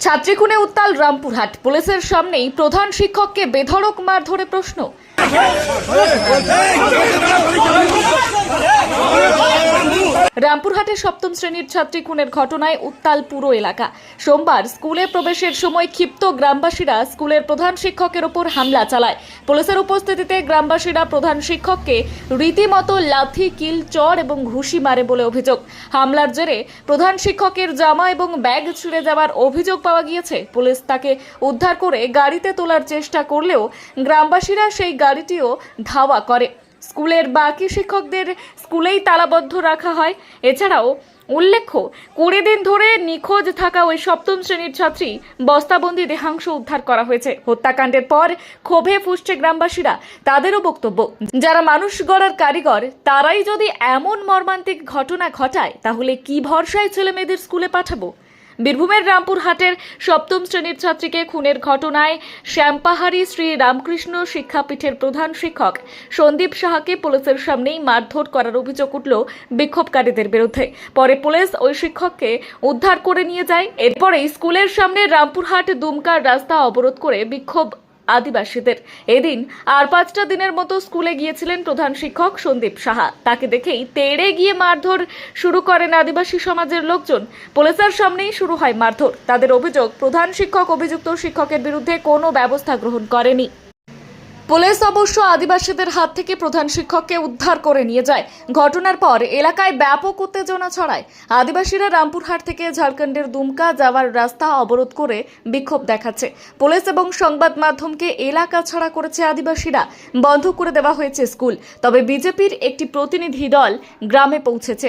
ছাত্রী খুনে উত্তাল রামপুরহাট পুলিশের সামনেই প্রধান শিক্ষককে বেধড়ক মার ধরে প্রশ্ন রামপুরহাটের সপ্তম শ্রেণির ছাত্রী খুনের ঘটনায় উত্তাল পুরো এলাকা। সোমবার স্কুলে প্রবেশের সময় ক্ষিপ্ত গ্রামবাসীরা স্কুলের প্রধান শিক্ষকের ওপর হামলা চালায়। পুলিশের উপস্থিতিতে গ্রামবাসীরা প্রধান শিক্ষককে রীতিমতো লাথি, কিল, চর এবং ঘুষি মারে বলে অভিযোগ। হামলার জেরে প্রধান শিক্ষকের জামা এবং ব্যাগ ছিঁড়ে যাওয়ার অভিযোগ পাওয়া গিয়েছে। পুলিশ তাকে উদ্ধার করে গাড়িতে তোলার চেষ্টা করলেও গ্রামবাসীরা সেই গাড়িটিও ধাওয়া করে। স্কুলের বাকি শিক্ষকদের স্কুলেই তালাবদ্ধ রাখা হয়। এছাড়াও উল্লেখ্য, কুড়ি দিন ধরে নিখোঁজ থাকা ওই সপ্তম শ্রেণির ছাত্রী বস্তাবন্দি দেহাংশ উদ্ধার করা হয়েছে। হত্যাকাণ্ডের পর ক্ষোভে ফুসছে গ্রামবাসীরা তাদেরও বক্তব্য। যারা মানুষ গড়ার কারিগর, তারাই যদি এমন মর্মান্তিক ঘটনা ঘটায়, তাহলে কি ভরসায় ছেলে মেয়েদের স্কুলে পাঠাবো? বীরভূমের রামপুরহাটের সপ্তম শ্রেণির ছাত্রীকে খুনের ঘটনায় শ্যামপাহাড়ি শ্রী রামকৃষ্ণ শিক্ষাপীঠের প্রধান শিক্ষক সন্দীপ সাহাকে পুলিশের সামনেই মারধর করার অভিযোগ উঠল বিক্ষোভকারীদের বিরুদ্ধে। পরে পুলিশ ওই শিক্ষককে উদ্ধার করে নিয়ে যায়। এরপরে স্কুলের সামনে রামপুরহাট দুমকার রাস্তা অবরোধ করে বিক্ষোভ আদিবাসীদের। এদিন আর পাঁচটা দিনের মতো স্কুলে গিয়েছিলেন প্রধান শিক্ষক সন্দীপ সাহা। তাকে দেখেই তেড়ে গিয়ে মারধর শুরু করেন আদিবাসী সমাজের লোকজন। পুলিশের সামনেই শুরু হয় মারধর। তাদের অভিযোগ, প্রধান শিক্ষক অভিযুক্ত শিক্ষকের বিরুদ্ধে কোনো ব্যবস্থা গ্রহণ করেনি। পুলিশ অবশ্য আদিবাসীদের হাত থেকে প্রধান শিক্ষককে উদ্ধার করে নিয়ে যায়। ঘটনার পর এলাকায় ব্যাপক উত্তেজনা ছড়ায়। আদিবাসীরা রামপুরহাট থেকে ঝাড়খণ্ডের দুমকা যাওয়ার রাস্তা অবরোধ করে বিক্ষোভ দেখাচ্ছে। পুলিশ এবং সংবাদ মাধ্যমকে এলাকা ছাড়া করেছে আদিবাসীরা। বন্ধ করে দেওয়া হয়েছে স্কুল। তবে বিজেপির একটি প্রতিনিধি দল গ্রামে পৌঁছেছে।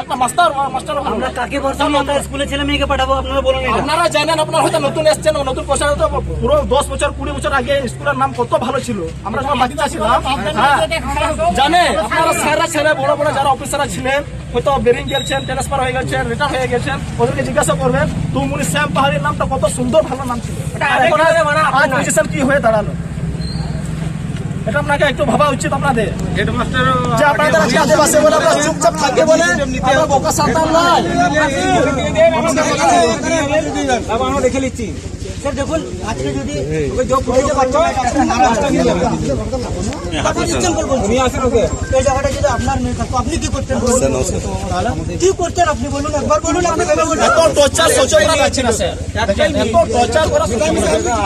একটা একদম খারাপ রিপোর্ট আছে, কোন স্কুল এত ভালো স্কুল ছিল। দু হাজার একুশ বাইশ থেকে যত মাস্টার এসেছে, সব সালা মাস্টারের নামে কলঙ্ক। একটা মাস্টার মাস্টার আমরা কাকে ভরসা আমরা স্কুলে ছেলে মেয়েকে পাঠাবো আপনারা বলুন আপনারা জানেন আপনারা হয়তো নতুন এসছেন নতুন প্রচার তো পুরো দশ বছর কুড়ি বছর আগে স্কুলের নাম কত ভালো ছিল? আমরা যখন বাচ্চা ছিলাম হ্যাঁ, জানে আপনারা স্যাররা ছেলে বড় বড় যারা অফিসাররা ছিলেন হয়তো বেরিং গেছেন ট্রান্সফার হয়ে গেছেন রিটায়ার হয়ে গেছেন ওদেরকে জিজ্ঞাসা করবেন তুমি শ্যাম পাহাড়ির নামটা কত সুন্দর ভালো নাম ছিল? আজ পজিশন কি হয়ে দাঁড়াল? এটা আপনাকে একটু ভাবা উচিত আপনাদের যে আপনাদের আদিবাসী বলে আপনারা চুপচাপ থাকবে বলে আমরা বোকা সাঁতার নয় আমরা দেখে নিচ্ছি স্যার দেখুন আজকে যদি করতে পারছ যাবে আপনি বলুন। নিয়ে আসেন ওকে। এই জায়গাটা যদি আপনার মেয়ে থাকতো আপনি কি করতেন বলুন? কি করতেন আপনি বলুন? একবার বলুন আপনি ভেবে বলুন। এত টর্চার সহ্য করা যাচ্ছে না স্যার? এত টর্চার করা সহ্য করা যাচ্ছে না।